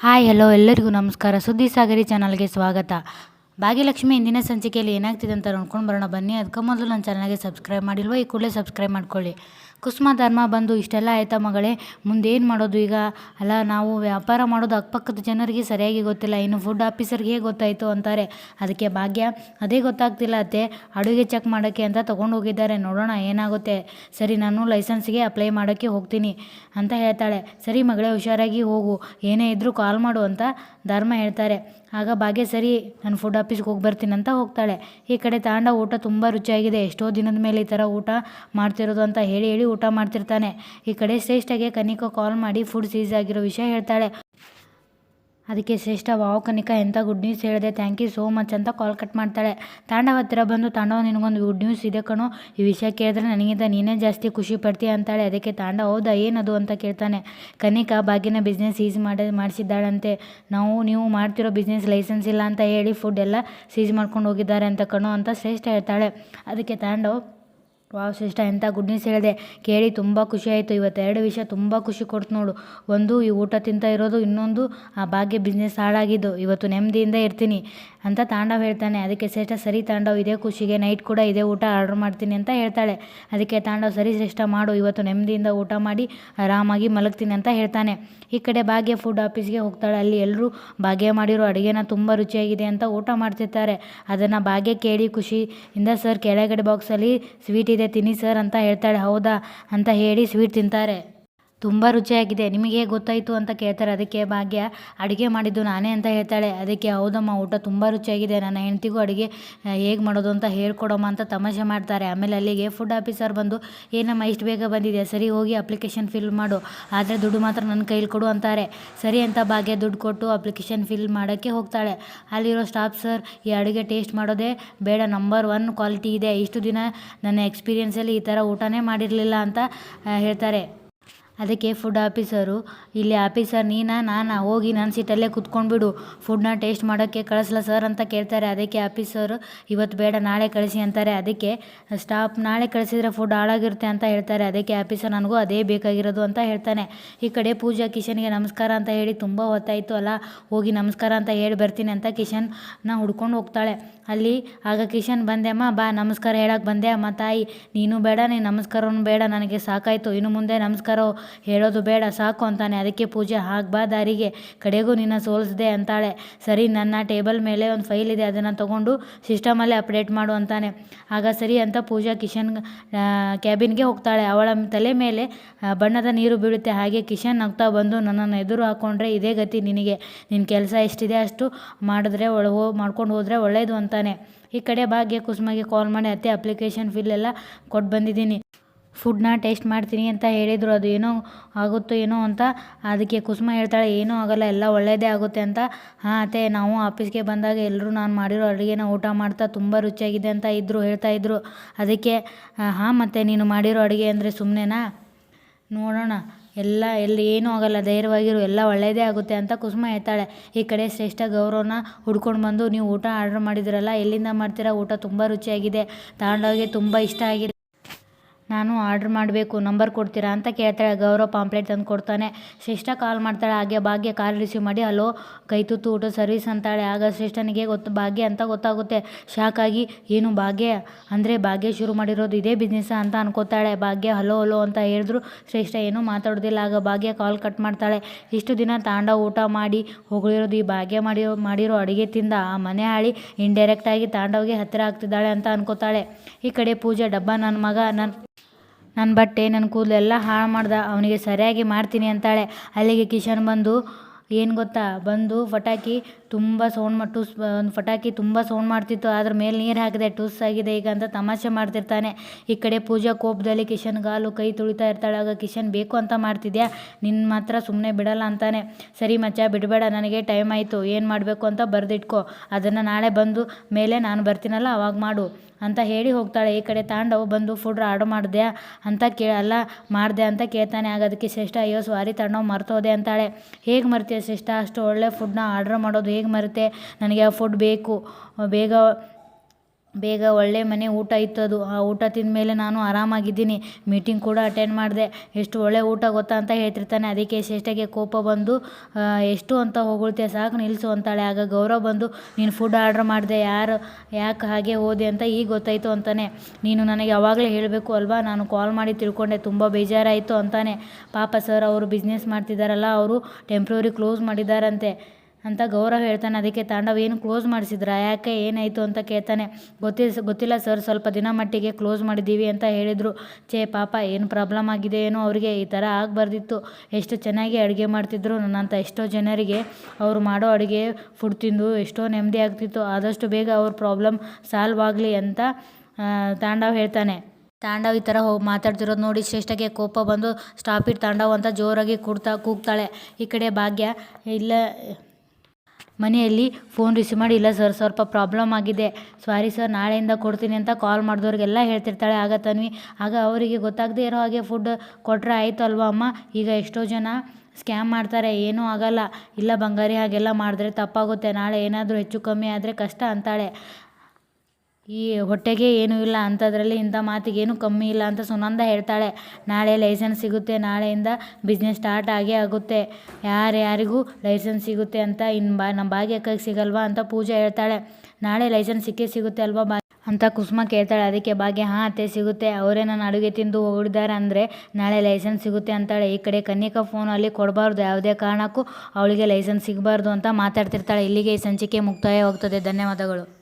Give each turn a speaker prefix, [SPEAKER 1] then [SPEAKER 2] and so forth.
[SPEAKER 1] Hi hello ಎಲ್ಲರಿಗೂ ನಮಸ್ಕಾರ. ಸುದ್ದಿ ಸಾಗರಿ ಚಾನಲ್ಗೆ ಸ್ವಾಗತ. ಭಾಗ್ಯಲಕ್ಷ್ಮಿ ಇಂದಿನ ಸಂಚಿಕೆಯಲ್ಲಿ ಏನಾಗ್ತಿದೆ ಅಂತ ನೋಡ್ಕೊಂಡು ಬರೋಣ. ಬನ್ನಿ, ಅದಕ್ಕೆ ಮೊದಲು ನನ್ನ ಚಾನಲ್ಗೆ ಸಬ್ಸ್ಕ್ರೈಬ್ ಮಾಡಿಲ್ವ ಈ ಕೂಡಲೇ ಸಬ್ಸ್ಕ್ರೈಬ್ ಮಾಡ್ಕೊಳ್ಳಿ. ಕುಸುಮ ಧರ್ಮ ಬಂದು ಇಷ್ಟೆಲ್ಲ ಆಯ್ತಾ ಮಗಳೇ? ಮುಂದೇನು ಮಾಡೋದು ಈಗ? ಅಲ್ಲ, ನಾವು ವ್ಯಾಪಾರ ಮಾಡೋದು ಅಕ್ಕಪಕ್ಕದ ಜನರಿಗೆ ಸರಿಯಾಗಿ ಗೊತ್ತಿಲ್ಲ. ಇನ್ನು ಫುಡ್ ಆಫೀಸರ್ಗೆ ಹೇಗೆ ಗೊತ್ತಾಯಿತು ಅಂತಾರೆ. ಅದಕ್ಕೆ ಭಾಗ್ಯ, ಅದೇ ಗೊತ್ತಾಗ್ತಿಲ್ಲ ಅತ್ತೆ. ಅಡುಗೆ ಚೆಕ್ ಮಾಡೋಕ್ಕೆ ಅಂತ ತೊಗೊಂಡು ಹೋಗಿದ್ದಾರೆ ನೋಡೋಣ ಏನಾಗುತ್ತೆ. ಸರಿ, ನಾನು ಲೈಸೆನ್ಸ್ಗೆ ಅಪ್ಲೈ ಮಾಡೋಕ್ಕೆ ಹೋಗ್ತೀನಿ ಅಂತ ಹೇಳ್ತಾಳೆ. ಸರಿ ಮಗಳೇ, ಹುಷಾರಾಗಿ ಹೋಗು. ಏನೇ ಇದ್ದರೂ ಕಾಲ್ ಮಾಡು ಅಂತ ಧರ್ಮ ಹೇಳ್ತಾರೆ. ಆಗ ಭಾಗ್ಯ, ಸರಿ, ನಾನು ಫುಡ್ ಆಫೀಸ್ಗೆ ಹೋಗಿ ಬರ್ತೀನಿ ಅಂತ ಹೋಗ್ತಾಳೆ. ಈ ಕಡೆ ತಾಂಡ ಊಟ ತುಂಬ ರುಚಿಯಾಗಿದೆ. ಎಷ್ಟೋ ದಿನದ ಮೇಲೆ ಈ ಥರ ಊಟ ಮಾಡ್ತಿರೋದು ಅಂತ ಹೇಳಿ ಹೇಳಿ ಊಟ ಮಾಡ್ತಿರ್ತಾನೆ. ಈ ಕಡೆ ಶ್ರೇಷ್ಠಗೆ ಕನಿಕಾ ಕಾಲ್ ಮಾಡಿ ಫುಡ್ ಸೀಸ್ ಆಗಿರೋ ವಿಷಯ ಹೇಳ್ತಾಳೆ. ಅದಕ್ಕೆ ಶ್ರೇಷ್ಠ ವಾವ್ ಕನಿಕಾ ಎಂಥ ಗುಡ್ ನ್ಯೂಸ್ ಹೇಳಿದೆ ಥ್ಯಾಂಕ್ ಯು ಸೋ ಮಚ್ ಅಂತ ಕಾಲ್ ಕಟ್ ಮಾಡ್ತಾಳೆ. ತಾಂಡವ ಹತ್ತಿರ ಬಂದು, ತಾಂಡವ, ನಿನಗೊಂದು ಗುಡ್ ನ್ಯೂಸ್ ಇದೆ ಕಣೋ. ಈ ವಿಷಯ ಕೇಳಿದ್ರೆ ನನಗಿಂತ ನೀನೇ ಜಾಸ್ತಿ ಖುಷಿ ಪಡ್ತೀಯ ಅಂತಾಳೆ. ಅದಕ್ಕೆ ತಾಂಡ ಹೌದಾ, ಏನದು? ಅಂತ ಕೇಳ್ತಾನೆ. ಕನಿಕಾ, ಬಾಗಿನ ಬಿಸ್ನೆಸ್ ಸೀಸ್ ಮಾಡಿ, ಮಾಡಿಸಿದ್ದಾಳಂತೆ. ನಾವು, ನೀವು ಮಾಡ್ತಿರೋ ಬಿಸ್ನೆಸ್ ಲೈಸೆನ್ಸ್ ಇಲ್ಲ ಅಂತ ಹೇಳಿ ಫುಡ್ ಎಲ್ಲ ಸೀಸ್ ಮಾಡ್ಕೊಂಡು ಹೋಗಿದ್ದಾರೆ ಅಂತ ಕಣೋ ಅಂತ ಶ್ರೇಷ್ಠ ಹೇಳ್ತಾಳೆ. ಅದಕ್ಕೆ ತಾಂಡವ್ ವಾವ್, ಶ್ರೇಷ್ಠ ಎಂಥ ಗುಡ್ ನ್ಯೂಸ್ ಹೇಳಿದೆ. ಕೇಳಿ ತುಂಬ ಖುಷಿ ಆಯಿತು. ಇವತ್ತು ಎರಡು ವಿಷಯ ತುಂಬ ಖುಷಿ ಕೊಡ್ತು ನೋಡು. ಒಂದು, ಈ ಊಟ ತಿಂತ ಇರೋದು ಇನ್ನೊಂದು, ಆ ಭಾಗ್ಯ ಬಿಸ್ನೆಸ್ ಹಾಳಾಗಿದ್ದು. ಇವತ್ತು ನೆಮ್ಮದಿಯಿಂದ ಇರ್ತೀನಿ. ಅಂತ ತಾಂಡವ್ ಹೇಳ್ತಾನೆ. ಅದಕ್ಕೆ ಶ್ರೇಷ್ಠ, ಸರಿ ತಾಂಡವ್, ಇದೇ ಖುಷಿಗೆ ನೈಟ್ ಕೂಡ ಇದೇ ಊಟ ಆರ್ಡ್ರ್ ಮಾಡ್ತೀನಿ ಅಂತ ಹೇಳ್ತಾಳೆ. ಅದಕ್ಕೆ ತಾಂಡವ್, ಸರಿ ಶ್ರೇಷ್ಠ, ಮಾಡು, ಇವತ್ತು ನೆಮ್ಮದಿಯಿಂದ ಊಟ ಮಾಡಿ, ಆರಾಮಾಗಿ ಮಲಗ್ತೀನಿ ಅಂತ ಹೇಳ್ತಾನೆ. ಈ ಕಡೆ ಭಾಗ್ಯ ಫುಡ್ ಆಫೀಸ್ಗೆ ಹೋಗ್ತಾಳೆ. ಅಲ್ಲಿ ಎಲ್ಲರೂ ಭಾಗ್ಯ ಮಾಡಿರೋ ಅಡುಗೆನ ತುಂಬ ರುಚಿಯಾಗಿದೆ ಅಂತ ಊಟ ಮಾಡ್ತಿರ್ತಾರೆ. ಅದನ್ನು ಭಾಗ್ಯ ಕೇಳಿ ಖುಷಿಯಿಂದ, ಸರ್, ಕೆಳಗಡೆ ಬಾಕ್ಸಲ್ಲಿ ಸ್ವೀಟ್ ಇದೆ, ತಿನ್ನಿ, ಸರ್ ಅಂತ ಹೇಳ್ತಾಳೆ. ಹೌದಾ? ಅಂತ ಹೇಳಿ ಸ್ವೀಟ್ ತಿಂತಾರೆ. ತುಂಬ ರುಚಿಯಾಗಿದೆ. ನಿಮಗೆ ಗೊತ್ತಾಯಿತು ಅಂತ ಕೇಳ್ತಾರೆ. ಅದಕ್ಕೆ ಭಾಗ್ಯ, ಅಡುಗೆ ಮಾಡಿದ್ದು ನಾನೇ ಅಂತ ಹೇಳ್ತಾಳೆ. ಅದಕ್ಕೆ, ಹೌದಮ್ಮ, ಊಟ ತುಂಬ ರುಚಿಯಾಗಿದೆ. ನನ್ನ ಹೆಂಡ್ತಿಗೂ ಅಡುಗೆ ಹೇಗೆ ಮಾಡೋದು ಅಂತ ಹೇಳ್ಕೊಡಮ್ಮ ಅಂತ ತಮಾಷೆ ಮಾಡ್ತಾರೆ. ಆಮೇಲೆ ಅಲ್ಲಿಗೆ ಫುಡ್ ಆಫೀಸರ್ ಬಂದು, ಏನಮ್ಮ, ಇಷ್ಟು ಬೇಗ ಬಂದಿದೆ ಸರಿ, ಹೋಗಿ ಅಪ್ಲಿಕೇಶನ್ ಫಿಲ್ ಮಾಡು. ಆದರೆ ದುಡ್ಡು ಮಾತ್ರ ನನ್ನ ಕೈಲಿ ಕೊಡು ಅಂತಾರೆ. ಸರಿ ಅಂತ ಭಾಗ್ಯ ದುಡ್ಡು ಕೊಟ್ಟು ಅಪ್ಲಿಕೇಶನ್ ಫಿಲ್ ಮಾಡೋಕ್ಕೆ ಹೋಗ್ತಾಳೆ. ಅಲ್ಲಿರೋ ಸ್ಟಾಫ್ ಸರ್ ಈ ಅಡುಗೆ ಟೇಸ್ಟ್ ಮಾಡೋದೇ ಬೇಡ. ನಂಬರ್ ಒನ್ ಕ್ವಾಲಿಟಿ ಇದೆ. ಇಷ್ಟು ದಿನ ನನ್ನ ಎಕ್ಸ್ಪೀರಿಯೆನ್ಸಲ್ಲಿ ಈ ಥರ ಊಟನೇ ಮಾಡಿರಲಿಲ್ಲ ಅಂತ ಹೇಳ್ತಾರೆ. ಅದಕ್ಕೆ ಫುಡ್ ಆಫೀಸರು ಇಲ್ಲಿ ಆಫೀಸರ್ ನೀನಾ, ನಾನಾ, ಹೋಗಿ ನನ್ನ ಸೀಟಲ್ಲೇ ಕುತ್ಕೊಂಡ್ಬಿಡು ಫುಡ್ನ ಟೇಸ್ಟ್ ಮಾಡೋಕ್ಕೆ ಕಳಿಸ್ಲಾ ಸರ್ ಅಂತ ಕೇಳ್ತಾರೆ. ಅದಕ್ಕೆ ಆಫೀಸರು ಇವತ್ತು ಬೇಡ, ನಾಳೆ ಕಳಿಸಿ ಅಂತಾರೆ. ಅದಕ್ಕೆ ಸ್ಟಾಫ್ ನಾಳೆ ಕಳಿಸಿದ್ರೆ ಫುಡ್ ಹಾಳಾಗಿರುತ್ತೆ ಅಂತ ಹೇಳ್ತಾರೆ. ಅದಕ್ಕೆ ಆಫೀಸರ್ ನನಗೂ ಅದೇ ಬೇಕಾಗಿರೋದು ಅಂತ ಹೇಳ್ತಾನೆ. ಈ ಕಡೆ ಪೂಜಾ ಕಿಶನ್ಗೆ ನಮಸ್ಕಾರ ಅಂತ ಹೇಳಿ ತುಂಬ ಹೊತ್ತಾಯಿತು ಅಲ್ಲ. ಹೋಗಿ ನಮಸ್ಕಾರ ಅಂತ ಹೇಳಿ ಬರ್ತೀನಿ ಅಂತ ಕಿಶನ್ ಕಿಶನ್ನ ಹುಡ್ಕೊಂಡು ಹೋಗ್ತಾಳೆ. ಅಲ್ಲಿ, ಆಗ ಕಿಶನ್ ಬಂದೆ ಅಮ್ಮ, ಬಾ, ನಮಸ್ಕಾರ ಹೇಳಕ್ಕೆ ಬಂದೆ ಅಮ್ಮ ತಾಯಿ. ನೀನು ಬೇಡ, ನೀನು ನಮಸ್ಕಾರವೂ ಬೇಡ, ನನಗೆ ಸಾಕಾಯಿತು. ಇನ್ನು ಮುಂದೆ ನಮಸ್ಕಾರ ಹೇಳೋದು ಬೇಡ, ಸಾಕು ಅಂತಾನೆ. ಅದಕ್ಕೆ ಪೂಜೆ, ಹಾಗೆ ಬಾ ದಾರಿಗೆ, ಕಡೆಗೂ ನಿನ್ನ ಸೋಲಿಸ್ದೆ ಅಂತಾಳೆ. ಸರಿ, ನನ್ನ ಟೇಬಲ್ ಮೇಲೆ ಒಂದು ಫೈಲ್ ಇದೆ, ಅದನ್ನು ತೊಗೊಂಡು ಸಿಸ್ಟಮಲ್ಲೇ ಅಪ್ಡೇಟ್ ಮಾಡು ಅಂತಾನೆ. ಆಗ ಸರಿ ಅಂತ ಪೂಜಾ ಕಿಶನ್ ಕ್ಯಾಬಿನ್ಗೆ ಹೋಗ್ತಾಳೆ. ಅವಳ ತಲೆ ಮೇಲೆ ಬಣ್ಣದ ನೀರು ಬೀಳುತ್ತೆ. ಹಾಗೆ ಕಿಶನ್ ನಗ್ತಾ ಬಂದು ನನ್ನನ್ನು ಎದುರು ಹಾಕ್ಕೊಂಡ್ರೆ ಇದೇ ಗತಿ ನಿನಗೆ. ನಿನ್ನ ಕೆಲಸ ಎಷ್ಟಿದೆ ಅಷ್ಟು ಮಾಡಿದ್ರೆ ಒಳ ಹೋ, ಮಾಡ್ಕೊಂಡು ಹೋದರೆ ಒಳ್ಳೆಯದು ಅಂತಾನೆ. ಈ ಕಡೆ ಭಾಗ್ಯ ಕುಸುಮಗೆ ಕಾಲ್ ಮಾಡಿ, ಅತ್ತೆ ಅಪ್ಲಿಕೇಶನ್ ಫಿಲ್ ಎಲ್ಲ ಕೊಟ್ಟು ಬಂದಿದ್ದೀನಿ. ಫುಡ್ನ ಟೇಸ್ಟ್ ಮಾಡ್ತೀನಿ ಅಂತ ಹೇಳಿದರು, ಅದು ಏನೋ ಆಗುತ್ತೋ ಏನೋ ಅಂತ. ಅದಕ್ಕೆ ಕುಸುಮ ಹೇಳ್ತಾಳೆ, ಏನೂ ಆಗೋಲ್ಲ, ಎಲ್ಲ ಒಳ್ಳೆಯದೇ ಆಗುತ್ತೆ ಅಂತ. ಹಾಂ ಅತ್ತೆ, ನಾವು ಆಫೀಸ್ಗೆ ಬಂದಾಗ ಎಲ್ಲರೂ ನಾನು ಮಾಡಿರೋ ಅಡುಗೆನ ಊಟ ಮಾಡ್ತಾ ತುಂಬ ರುಚಿಯಾಗಿದೆ ಅಂತ ಇದ್ದರು ಹೇಳ್ತಾ ಇದ್ದರು ಅದಕ್ಕೆ ಹಾಂ ಮತ್ತೆ ನೀನು ಮಾಡಿರೋ ಅಡುಗೆ ಅಂದರೆ ಸುಮ್ಮನೆನಾ ನೋಡೋಣ, ಎಲ್ಲ, ಎಲ್ಲಿ ಏನೂ ಆಗೋಲ್ಲ, ಧೈರ್ಯವಾಗಿರು, ಎಲ್ಲ ಒಳ್ಳೆಯದೇ ಆಗುತ್ತೆ ಅಂತ ಕುಸುಮ ಹೇಳ್ತಾಳೆ. ಈ ಕಡೆ ಶ್ರೇಷ್ಠ ಗೌರವನ ಹುಡ್ಕೊಂಡು ಬಂದು, ನೀವು ಊಟ ಆರ್ಡ್ರ್ ಮಾಡಿದ್ರಲ್ಲ, ಎಲ್ಲಿಂದ ಮಾಡ್ತೀರಾ? ಊಟ ತುಂಬ ರುಚಿಯಾಗಿದೆ ತಗೊಂಡೋಗಿ ತುಂಬ ಇಷ್ಟ ಆಗಿದೆ. ನಾನು ಆರ್ಡ್ರ್ ಮಾಡಬೇಕು, ನಂಬರ್ ಕೊಡ್ತೀರಾ ಅಂತ ಕೇಳ್ತಾಳೆ. ಗೌರವ್ ಪಾಂಪ್ಲೆಟ್ ತಂದು ಕೊಡ್ತಾನೆ. ಶ್ರೇಷ್ಠ ಕಾಲ್ ಮಾಡ್ತಾಳೆ. ಹಾಗೆ ಭಾಗ್ಯ ಕಾಲ್ ರಿಸೀವ್ ಮಾಡಿ, ಹಲೋ, ಕೈ ತುತ್ತು ಊಟ ಸರ್ವಿಸ್ ಅಂತಾಳೆ. ಆಗ ಶ್ರೇಷ್ಠನಿಗೆ ಗೊತ್ತು, ಭಾಗ್ಯ ಅಂತ ಗೊತ್ತಾಗುತ್ತೆ. ಶಾಕ್ ಆಗಿ, ಏನು ಭಾಗ್ಯ? ಅಂದರೆ, ಭಾಗ್ಯ ಶುರು ಮಾಡಿರೋದು ಇದೇ ಬಿಸ್ನೆಸ್ ಅಂತ ಅನ್ಕೋತಾಳೆ. ಭಾಗ್ಯ, ಹಲೋ ಹಲೋ ಅಂತ ಹೇಳಿದ್ರು. ಶ್ರೇಷ್ಠ ಏನೂ ಮಾತಾಡೋದಿಲ್ಲ. ಆಗ ಭಾಗ್ಯ ಕಾಲ್ ಕಟ್ ಮಾಡ್ತಾಳೆ. ಇಷ್ಟು ದಿನ ತಾಂಡ ಊಟ ಮಾಡಿ ಹೊಗಳಿರೋದು ಈ ಭಾಗ್ಯ ಮಾಡಿರೋ ಮಾಡಿರೋ ಅಡುಗೆ ತಿಂದ ಆ ಮನೆ ಹಾಳಿ ಇಂಡೈರೆಕ್ಟಾಗಿ ತಾಂಡವ್ಗೆ ಹತ್ತಿರ ಆಗ್ತಿದ್ದಾಳೆ ಅಂತ ಅನ್ಕೋತಾಳೆ. ಈ ಕಡೆ ಪೂಜೆ ಡಬ್ಬ ನನ್ನ ಮಗ ನನ್ನ ನನ್ನ ಬಟ್ಟೆ, ನನ್ನ ಕೂದಲು ಎಲ್ಲ ಹಾಳು ಮಾಡ್ದ, ಅವನಿಗೆ ಸರಿಯಾಗಿ ಮಾಡ್ತೀನಿ ಅಂತಾಳೆ. ಅಲ್ಲಿಗೆ ಕಿಶನ್ ಬಂದು, ಏನು ಗೊತ್ತಾ? ಬಂದು ಪಟಾಕಿ ತುಂಬ ಸೌಂಡ್ ಮಾಡಿ ಟುಸ್ ಒಂದು ಪಟಾಕಿ ತುಂಬ ಸೌಂಡ್ ಮಾಡ್ತಿತ್ತು. ಅದ್ರ ಮೇಲೆ ನೀರು ಹಾಕಿದೆ, ಟೂಸ್ ಆಗಿದೆ. ಈಗ ಅಂತ ತಮಾಷೆ ಮಾಡ್ತಿರ್ತಾನೆ. ಈ ಕಡೆ ಪೂಜಾ ಕೋಪದಲ್ಲಿ ಕಿಶನ್ ಗಾಲು ಕೈ ತುಳಿತಾ ಇರ್ತಾಳೆ. ಆಗ ಕಿಶನ್, ಬೇಕು ಅಂತ ಮಾಡ್ತಿದ್ಯಾ? ನಿನ್ನ ಮಾತ್ರ ಸುಮ್ಮನೆ ಬಿಡಲ್ಲ ಅಂತಾನೆ. ಸರಿ ಮಚ್ಚ, ಬಿಡಬೇಡ. ನನಗೆ ಟೈಮ್ ಆಯಿತು. ಏನು ಮಾಡಬೇಕು ಅಂತ ಬರೆದಿಟ್ಕೋ. ಅದನ್ನು ನಾಳೆ ಬಂದು ಮೇಲೆ ನಾನು ಬರ್ತೀನಲ್ಲ, ಅವಾಗ ಮಾಡು ಅಂತ ಹೇಳಿ ಹೋಗ್ತಾಳೆ. ಈ ಕಡೆ ತಾಂಡವು ಬಂದು ಫುಡ್ ಆರ್ಡರ್ ಮಾಡಿದೆ ಅಂತ ಕೇ, ಅಲ್ಲ, ಮಾಡಿದೆ ಅಂತ ಕೇಳ್ತಾನೆ. ಆಗ ಅದಕ್ಕೆ, ಶ್ರೇಷ್ಠ, ಅಯ್ಯೋ ಸಾರಿ ತಾಂಡವ್ ಮರ್ತೋದೆ ಅಂತಾಳೆ. ಹೇಗೆ ಮರ್ತೀಯ ಶ್ರೇಷ್ಠ? ಅಷ್ಟು ಒಳ್ಳೆ ಫುಡ್ನ ಆರ್ಡ್ರ್ ಮಾಡೋದು ಹೇಗೆ ಮರುತ್ತೆ ನನಗೆ ಆ ಫುಡ್ ಬೇಕು. ಬೇಗ ಬೇಗ ಒಳ್ಳೆ ಮನೆ ಊಟ ಇತ್ತು ಅದು. ಆ ಊಟ ತಿಂದ ಮೇಲೆ ನಾನು ಆರಾಮಾಗಿದ್ದೀನಿ. ಮೀಟಿಂಗ್ ಕೂಡ ಅಟೆಂಡ್ ಮಾಡಿದೆ. ಎಷ್ಟು ಒಳ್ಳೆ ಊಟ ಗೊತ್ತಾ ಅಂತ ಹೇಳ್ತಿರ್ತಾನೆ. ಅದಕ್ಕೆ ಶ್ರೇಷ್ಠಗೆ ಕೋಪ ಬಂದು ಎಷ್ಟು ಅಂತ ಹೋಗುತ್ತೆ ಸಾಕು ನಿಲ್ಲಿಸು ಅಂತಾಳೆ. ಆಗ ಗೌರವ್ ಬಂದು, ನೀನು ಫುಡ್ ಆರ್ಡ್ರ್ ಮಾಡಿದೆ, ಯಾರು, ಯಾಕೆ ಹಾಗೆ ಹೋದೆ ಅಂತ ಈಗ ಗೊತ್ತಾಯಿತು ಅಂತಾನೆ. ನೀನು ನನಗೆ ಯಾವಾಗಲೇ ಹೇಳಬೇಕು ಅಲ್ವಾ? ನಾನು ಕಾಲ್ ಮಾಡಿ ತಿಳ್ಕೊಂಡೆ, ತುಂಬ ಬೇಜಾರಾಯಿತು ಅಂತಾನೆ. ಪಾಪ ಸರ್ ಅವರು ಬಿಸ್ನೆಸ್ ಮಾಡ್ತಿದ್ದಾರಲ್ಲ ಅವರು ಟೆಂಪ್ರವರಿ ಕ್ಲೋಸ್ ಮಾಡಿದ್ದಾರಂತೆ ಅಂತ ಗೌರವ್ ಹೇಳ್ತಾನೆ. ಅದಕ್ಕೆ ತಾಂಡವ್ ಏನು ಕ್ಲೋಸ್ ಮಾಡಿಸಿದ್ರಾ? ಯಾಕೆ ಏನಾಯಿತು ಅಂತ ಕೇಳ್ತಾನೆ. ಗೊತ್ತಿಲ್ಲ ಗೊತ್ತಿಲ್ಲ ಸರ್ ಸ್ವಲ್ಪ ದಿನ ಮಟ್ಟಿಗೆ ಕ್ಲೋಸ್ ಮಾಡಿದ್ದೀವಿ ಅಂತ ಹೇಳಿದರು. ಛೇ, ಪಾಪ ಏನು ಪ್ರಾಬ್ಲಮ್ ಆಗಿದೆ ಏನೋ ಅವರಿಗೆ ಈ ಥರ ಆಗಬಾರ್ದಿತ್ತು. ಎಷ್ಟು ಚೆನ್ನಾಗಿ ಅಡುಗೆ ಮಾಡ್ತಿದ್ರು. ನನ್ನಂಥ ಎಷ್ಟೋ ಜನರಿಗೆ ಅವರು ಮಾಡೋ ಅಡುಗೆ ಫುಡ್ ತಿಂದು ಎಷ್ಟೋ ನೆಮ್ಮದಿ ಆಗ್ತಿತ್ತು. ಆದಷ್ಟು ಬೇಗ ಅವ್ರ ಪ್ರಾಬ್ಲಮ್ ಸಾಲ್ವ್ ಆಗಲಿ ಅಂತ ತಾಂಡವ್ ಹೇಳ್ತಾನೆ. ತಾಂಡವ್ ಈ ಥರ ಹೋಗಿ ಮಾತಾಡ್ತಿರೋದು ನೋಡಿ ಶ್ರೇಷ್ಠಗೆ ಕೋಪ ಬಂದು ಸ್ಟಾಪ್ ಇಟ್ ತಾಂಡವ್ ಅಂತ ಜೋರಾಗಿ ಕೂಡ್ತಾ, ಕೂಗ್ತಾಳೆ. ಈ ಕಡೆ ಭಾಗ್ಯ, ಇಲ್ಲ ಮನೆಯಲ್ಲಿ ಫೋನ್ ರಿಸೀವ್ ಮಾಡಿ, ಇಲ್ಲ ಸರ್ ಸ್ವಲ್ಪ ಪ್ರಾಬ್ಲಮ್ ಆಗಿದೆ. ಸಾರಿ ಸರ್ ನಾಳೆಯಿಂದ ಕೊಡ್ತೀನಿ ಅಂತ ಕಾಲ್ ಮಾಡಿದವ್ರಿಗೆಲ್ಲ ಹೇಳ್ತಿರ್ತಾಳೆ. ಆಗ ತನ್ವಿ, ಆಗ ಅವರಿಗೆ ಗೊತ್ತಾಗದೇ ಇರೋ ಹಾಗೆ ಫುಡ್ ಕೊಟ್ಟರೆ ಆಯಿತು ಅಲ್ವಾ ಅಮ್ಮ? ಈಗ ಎಷ್ಟೋ ಜನ ಸ್ಕ್ಯಾಮ್ ಮಾಡ್ತಾರೆ, ಏನೂ ಆಗಲ್ಲ. ಇಲ್ಲ ಬಂಗಾರಿ ಹಾಗೆಲ್ಲ ಮಾಡಿದ್ರೆ ತಪ್ಪಾಗುತ್ತೆ. ನಾಳೆ ಏನಾದರೂ ಹೆಚ್ಚು ಕಮ್ಮಿ ಆದರೆ ಕಷ್ಟ ಅಂತಾಳೆ. ಈ ಹೊಟ್ಟೆಗೆ ಏನೂ ಇಲ್ಲ ಅಂಥದ್ರಲ್ಲಿ ಇಂಥ ಮಾತಿಗೇನು ಕಮ್ಮಿ ಇಲ್ಲ ಅಂತ ಸುನಂದ ಹೇಳ್ತಾಳೆ. ನಾಳೆ ಲೈಸೆನ್ಸ್ ಸಿಗುತ್ತೆ, ನಾಳೆಯಿಂದ ಬಿಸ್ನೆಸ್ ಸ್ಟಾರ್ಟ್ ಆಗೇ ಆಗುತ್ತೆ. ಯಾರ್ಯಾರಿಗೂ ಲೈಸೆನ್ಸ್ ಸಿಗುತ್ತೆ ಅಂತ ಇನ್ನು ಬಾ ನಮ್ಮ ಭಾಗ್ಯಕ್ಕಗೆ ಸಿಗಲ್ವಾ ಅಂತ ಪೂಜೆ ಹೇಳ್ತಾಳೆ. ನಾಳೆ ಲೈಸೆನ್ಸ್ ಸಿಕ್ಕೇ ಸಿಗುತ್ತೆ ಅಲ್ವಾ ಬಾ ಅಂತ ಕುಸುಮ ಕೇಳ್ತಾಳೆ. ಅದಕ್ಕೆ ಭಾಗ್ಯ, ಹಾಂ ಅತ್ತೆ ಸಿಗುತ್ತೆ. ಅವರೇ ನಾನು ಅಡುಗೆ ತಿಂದು ಹೋಗಿದ್ದಾರೆ ಅಂದರೆ ನಾಳೆ ಲೈಸೆನ್ಸ್ ಸಿಗುತ್ತೆ ಅಂತಾಳೆ. ಈ ಕಡೆ ಕನ್ನಿಕಾ ಫೋನಲ್ಲಿ ಕೊಡಬಾರ್ದು. ಯಾವುದೇ ಕಾರಣಕ್ಕೂ ಅವಳಿಗೆ ಲೈಸೆನ್ಸ್ ಸಿಗಬಾರ್ದು ಅಂತ ಮಾತಾಡ್ತಿರ್ತಾಳೆ. ಇಲ್ಲಿಗೆ ಈ ಸಂಚಿಕೆ ಮುಕ್ತಾಯವಾಗ್ತದೆ. ಧನ್ಯವಾದಗಳು.